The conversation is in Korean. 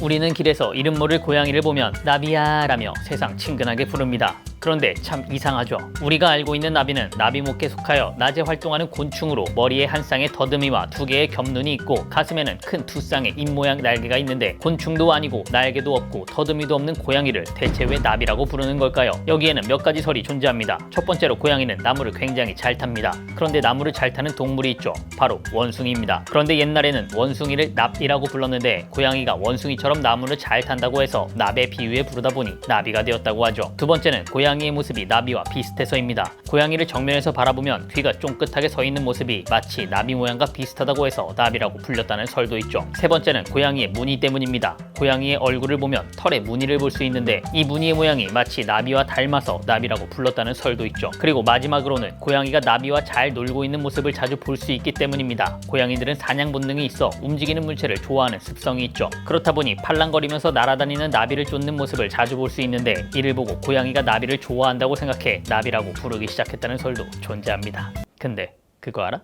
우리는 길에서 이름 모를 고양이를 보면 나비야 라며 세상 친근하게 부릅니다. 그런데 참 이상하죠. 우리가 알고 있는 나비는 나비목에 속하여 낮에 활동하는 곤충으로 머리에 한 쌍의 더듬이와 두 개의 겹눈이 있고 가슴에는 큰 두 쌍의 입 모양 날개가 있는데 곤충도 아니고 날개도 없고 더듬이도 없는 고양이를 대체 왜 나비라고 부르는 걸까요? 여기에는 몇 가지 설이 존재합니다. 첫 번째로 고양이는 나무를 굉장히 잘 탑니다. 그런데 나무를 잘 타는 동물이 있죠. 바로 원숭이입니다. 그런데 옛날에는 원숭이를 납이라고 불렀는데 고양이가 원숭이처럼 나무를 잘 탄다고 해서 납의 비유에 부르다 보니 나비가 되었다고 하죠. 두 번째는 고양이 의 모습이 나비와 비슷해서입니다. 고양이를 정면에서 바라보면 귀가 쫑긋하게 서 있는 모습이 마치 나비 모양과 비슷하다고 해서 나비라고 불렸다는 설도 있죠. 세 번째는 고양이의 무늬 때문입니다. 고양이의 얼굴을 보면 털에 무늬를 볼 수 있는데 이 무늬의 모양이 마치 나비와 닮아서 나비라고 불렀다는 설도 있죠. 그리고 마지막으로는 고양이가 나비와 잘 놀고 있는 모습을 자주 볼 수 있기 때문입니다. 고양이들은 사냥 본능이 있어 움직이는 물체를 좋아하는 습성이 있죠. 그렇다 보니 팔랑거리면서 날아다니는 나비를 쫓는 모습을 자주 볼 수 있는데 이를 보고 고양이가 나비를 좋아한다고 생각해 나비라고 부르기 시작했다는 설도 존재합니다. 근데 그거 알아?